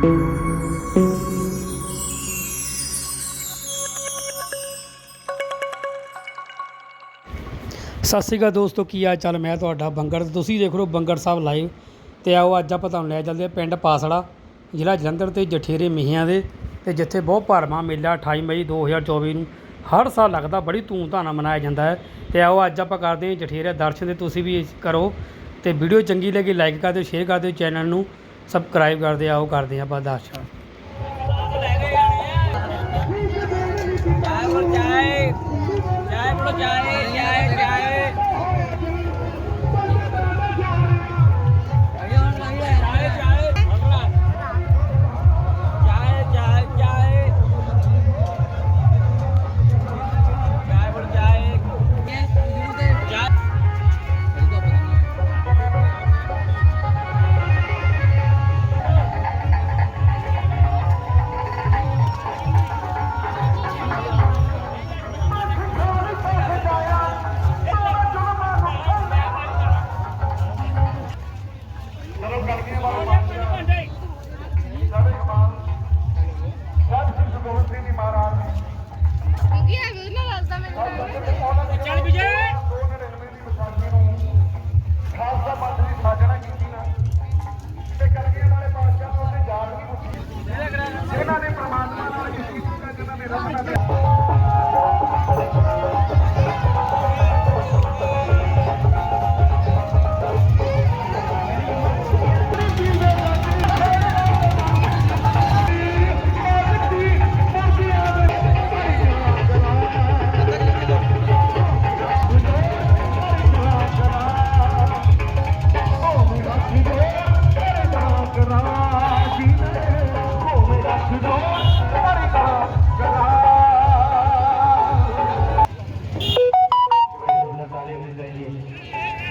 ਸਤਿ ਸ਼੍ਰੀ ਅਕਾਲ ਦੋਸਤੋ, ਕੀ ਹਾਲ ਚਾਲ? ਮੈਂ ਤੁਹਾਡਾ ਬੰਗੜ। ਤੁਸੀਂ ਦੇਖ ਰਹੇ ਹੋ ਬੰਗੜ ਸਾਹਿਬ ਲਾਈਵ ਤੇ ਆਓ, ਅੱਜ ਆਪਾਂ ਤੁਹਾਨੂੰ ਲੈ ਚੱਲਦੇ ਹਾਂ ਪਿੰਡ ਪਾਸੜਾ, ਜ਼ਿਲ੍ਹਾ ਜਲੰਧਰ ਤੇ ਜਠੇਰੇ ਮੀਆਂ ਦੇ ਤੇ ਜਿੱਥੇ ਬਹੁਤ ਭਰਵਾਂ ਮੇਲਾ 28 ਮਈ 2024 ਨੂੰ ਹਰ ਸਾਲ ਲੱਗਦਾ, ਬੜੀ ਧੂਮਧਾਮ ਨਾਲ ਮਨਾਇਆ ਜਾਂਦਾ ਹੈ। ਤੇ ਆਓ, ਅੱਜ ਆਪਾਂ ਕਰਦੇ ਹਾਂ ਜਠੇਰੇ ਦਰਸ਼ਨ ਤੇ ਤੁਸੀਂ ਵੀ ਕਰੋ। ਤੇ ਵੀਡੀਓ ਚੰਗੀ ਲੱਗੀ ਲਾਈਕ ਕਰ ਦਿਓ ਸ਼ੇਅਰ ਕਰ ਦਿਓ ਚੈਨਲ ਨੂੰ। ਸਬਸਕ੍ਰਾਈਬ ਕਰਦੇ ਆ ਉਹ ਕਰਦੇ ਆ ਆਪਾਂ ਦਰਸ਼ਨ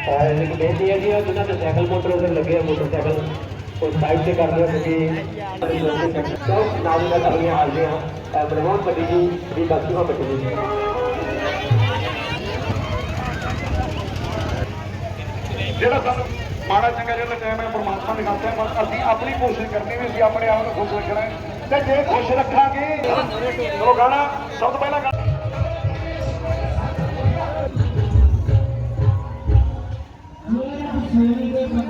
ਇੱਕ ਬੇਨਤੀ ਹੈ ਜੀ ਉਹ ਜਿਨ੍ਹਾਂ ਦੇ ਸਾਈਕਲ ਮੋਟਰ ਤੇ ਲੱਗੇ ਆ ਮੋਟਰਸਾਈਕਲ, ਉਹ ਸਾਈਡ ਤੇ ਕਰ ਦਿਓ ਕਿਉਂਕਿ ਸਭ ਨਾਲ ਨਾਲ ਆਪਣੀਆਂ ਹਾਜ਼ਰੀਆਂ ਅਹ ਬਲਵਾਨ ਪੱਟੀ ਜੀ ਦੀ ਬਖਸ਼ੀਵਾ ਪੱਟੀ ਜੀ। ਜਿਹੜਾ ਸਾਨੂੰ ਮਾੜਾ ਚੰਗਾ ਜਿਹੜਾ ਟਾਈਮ ਹੈ, ਪਰਮਾਤਮਾ ਨੇ ਕਰਤਾ ਪਰ ਅਸੀਂ ਆਪਣੀ ਕੋਸ਼ਿਸ਼ ਕਰਨੀ ਵੀ ਅਸੀਂ ਆਪਣੇ ਆਪ ਨੂੰ ਖੁਸ਼ ਰੱਖਣਾ ਤੇ ਜੇ ਖੁਸ਼ ਰੱਖਾਂਗੇ, ਉਹ ਗਾਣਾ ਸਭ ਤੋਂ ਪਹਿਲਾਂ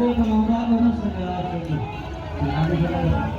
いうこの小田小野さんが、あれじゃな。